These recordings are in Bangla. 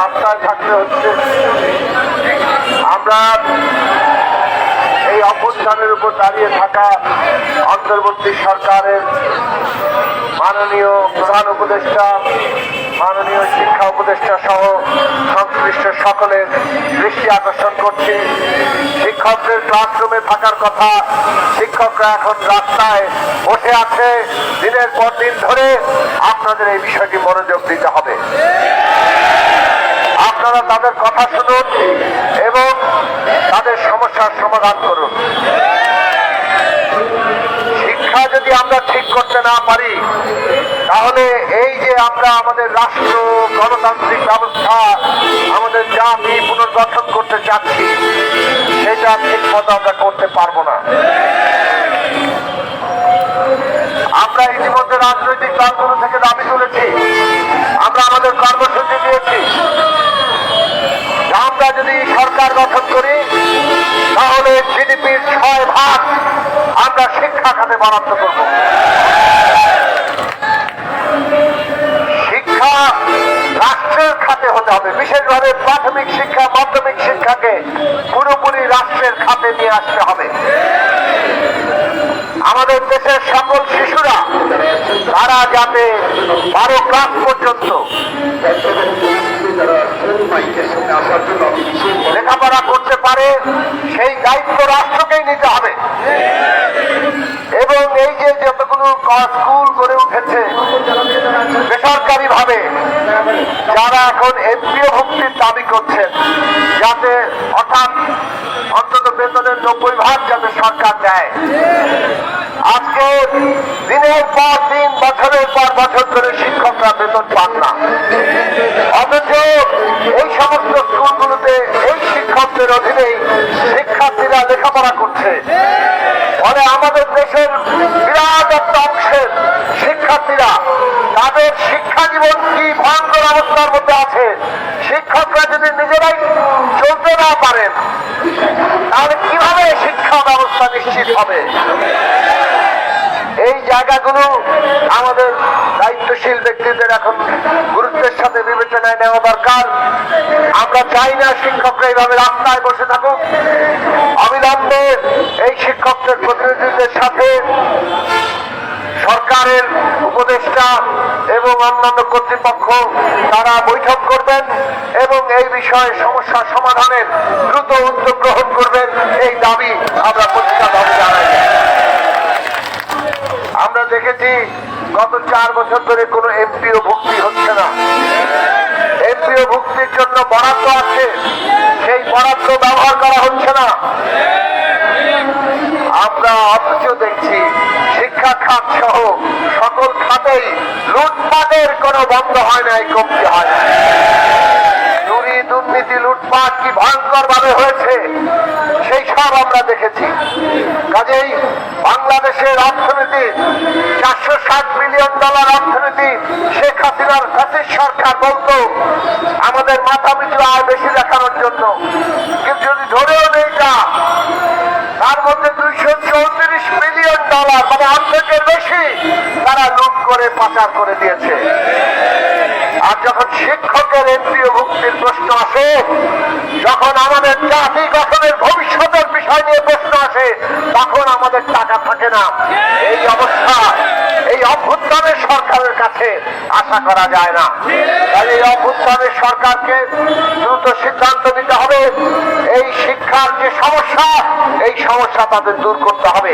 রাস্তায় থাকতে হচ্ছে। আমরা এই অভ্যুত্থানের উপর দাঁড়িয়ে থাকা অন্তর্বর্তী সরকারের মাননীয় প্রধান উপদেষ্টা, মাননীয় শিক্ষা উপদেষ্টা সহ সংশ্লিষ্ট সকলের দৃষ্টি আকর্ষণ করছি। শিক্ষকদের ক্লাসরুমে থাকার কথা শিক্ষকরা এখন রাস্তায় বসে আছে। দিনের পর দিন ধরে আপনাদের এই বিষয়টি মনোযোগ দিতে হবে। আপনারা তাদের কথা শুনুন এবং তাদের সমস্যার সমাধান করুন। শিক্ষা যদি আমরা ঠিক করতে না পারি, তাহলে এই যে আমরা আমাদের রাষ্ট্র, গণতান্ত্রিক ব্যবস্থা, আমাদের জাতি পুনর্গঠন করতে চাচ্ছি, সেটা ঠিক মতো আমরা করতে পারব না। আমরা ইতিমধ্যে রাজনৈতিক দলগুলো থেকে দাবি তুলেছি। আমরা আমাদের কর্মসূচি দিয়েছি। সরকার গঠন করি তাহলে জিডিপির ছয় ভাগ আমরা শিক্ষা খাতে বরাদ্দ করব। শিক্ষা রাষ্ট্রের খাতে হতে হবে। বিশেষভাবে প্রাথমিক শিক্ষা, মাধ্যমিক শিক্ষাকে পুরোপুরি রাষ্ট্রের খাতে নিয়ে আসতে হবে। আমাদের দেশের সকল শিশুরা, তারা যাতে বারো ক্লাস পর্যন্ত পারে সেই দায়িত্ব রাষ্ট্রকেই নিতে হবে। এবং এই যে যতগুলো স্কুল গড়ে উঠেছে বেসরকারি ভাবে যারা এখন এমপিও ভুক্তির দাবি করছেন, যাতে হঠাৎ অন্তত বেতনের নব্বই ভাগ যাতে সরকার দেয় আজকে দিনের পর দিন, বছরের পর বছর ধরে শিক্ষকরা বেতন পান না। অথচ এই সমস্ত স্কুলগুলোতে এই শিক্ষকদের অধীনেই শিক্ষার্থীরা লেখাপড়া করছে। ফলে আমাদের দেশের বিরাট একটা অংশের শিক্ষার্থীরা তাদের শিক্ষা জীবন কি ভয়ঙ্কর অবস্থার মধ্যে আছে, শিক্ষকরা যদি নিজেরাই চলতে না পারেন, তাহলে কীভাবে শিক্ষা ব্যবস্থা নিশ্চিত হবে? এই জায়গাগুলো আমাদের দায়িত্বশীল ব্যক্তিদের এখন গুরুত্বের সাথে বিবেচনায় নেওয়া দরকার। আমরা চাই না শিক্ষকরা এইভাবে রাস্তায় বসে থাকুক। অবিলম্বে এই শিক্ষকদের প্রতিনিধিদের সাথে সরকারের উপদেষ্টা এবং অন্যান্য কর্তৃপক্ষ তারা বৈঠক করবেন এবং এই বিষয়ে সমস্যা সমাধানের দ্রুত উদ্যোগ গ্রহণ করবেন। এই দাবি আমরা পরিষ্কারভাবে জানাই। আমরা দেখেছি গত চার বছর ধরে কোনো এমপিও ভুক্তি হচ্ছে না। এমপিও ভুক্তির জন্য বরাদ্দ আছে, সেই বরাদ্দ ব্যবহার করা হচ্ছে না। আমরা অথচ দেখছি শিক্ষা খাত সহ সকল খাতেই লুটপাটের কোনো বন্ধ হয় নাই কমতি হয় না চুরি দুর্নীতি লুটপাট কি ভয়ঙ্কর ভাবে হয়েছে সেই সব আমরা দেখেছি কাজেই বাংলাদেশের অর্থনীতি, চারশো ষাট বিলিয়ন ডলার অর্থনীতি শেখ হাসিনার ফ্যাসিস সরকার বলতো, আমাদের মাথা পিছু আয় বেশি দেখানোর জন্য। কিন্তু যদি ধরেও নেই তা, তার মধ্যে দুইশো চৌত্রিশ মিলিয়ন ডলার মানে অর্ধেকের বেশি, তারা লুট করে পাচার করে দিয়েছে। আর যখন শিক্ষকের এমপিও মুক্তির প্রশ্ন আসে, যখন আমাদের জাতি গঠনের ভবিষ্যতের বিষয় নিয়ে প্রশ্ন আসে, তখন আমাদের টাকা থাকে না। এই অবস্থা, এই অভ্যুত্থানের সরকারের কাছে আশা করা যায় না। তাই এই অভ্যুত্থানের সরকারকে দ্রুত সিদ্ধান্ত নিতে হবে। এই শিক্ষার যে সমস্যা, এই সমস্যা তাদের দূর করতে হবে।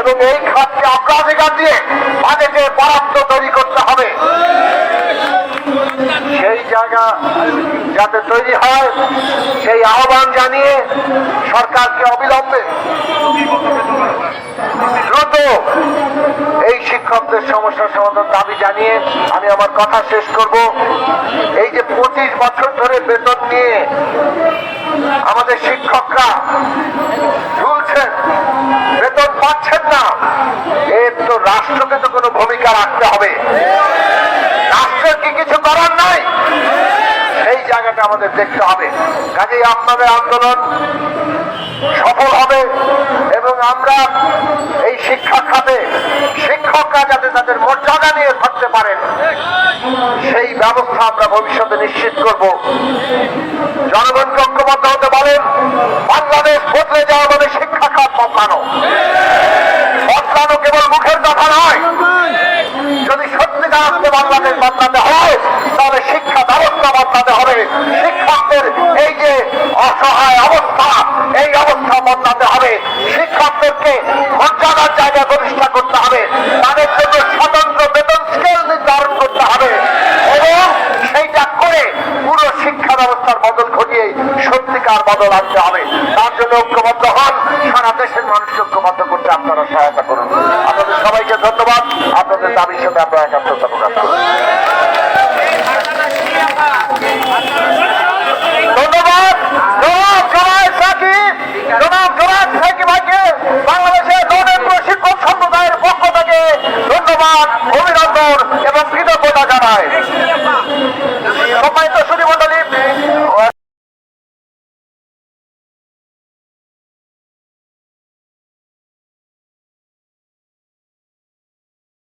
এবং এই খাতকে অগ্রাধিকার দিয়ে বাজেটে বরাদ্দ তৈরি করতে হবে সেই জায়গা যাতে তৈরি হয় সেই আহ্বান জানিয়ে সরকারকে অবিলম্বে দ্রুত এই শিক্ষকদের সমস্যার সমাধান দাবি জানিয়ে আমি আমার কথা শেষ করব। এই যে পঁচিশ বছর ধরে বেতন নিয়ে আমাদের শিক্ষকরা ঝুলছেন, বেতন পাচ্ছেন না, এর তো রাষ্ট্রকে তো কোনো ভূমিকা রাখতে হবে। বিষয়টা আমাদের দেখতে হবে। কাজেই আপনাদের আন্দোলন সফল হবে এবং আমরা এই শিক্ষা খাতে শিক্ষকরা যাতে তাদের মর্যাদা নিয়ে থাকতে পারেন, সেই ব্যবস্থা আমরা ভবিষ্যতে নিশ্চিত করব। জনগণকে ঐক্যবদ্ধ হতে বলেন, বাংলাদেশ বদলে যাওয়া মানে শিক্ষা খাত বদলানো। বদলানো কেবল মুখের কথা নয়। যদি সত্যিকার অর্থে বাংলাদেশ বদলাতে হয় তাহলে শিক্ষা ব্যবস্থা বদলাতে হবে। শিক্ষকদের এই যে অসহায় অবস্থা, এই অবস্থা বদলাতে হবে। শিক্ষকদেরকে মর্যাদার জায়গা প্রতিষ্ঠা করতে হবে। তাদের জন্য স্বতন্ত্র বেতন স্কেল নির্ধারণ করতে হবে। এবং সেইটা করে পুরো শিক্ষা ব্যবস্থার বদল ঘটিয়ে সত্যিকার বদল আনতে হবে। তার জন্য ঐক্যবদ্ধ হন, সারা দেশের মানুষকে ঐক্যবদ্ধ করতে আপনারা সহায়তা করুন। আপনাদের সবাইকে ধন্যবাদ। আপনাদের দাবির সাথে আমরা একাত্মতা প্রকাশ করুন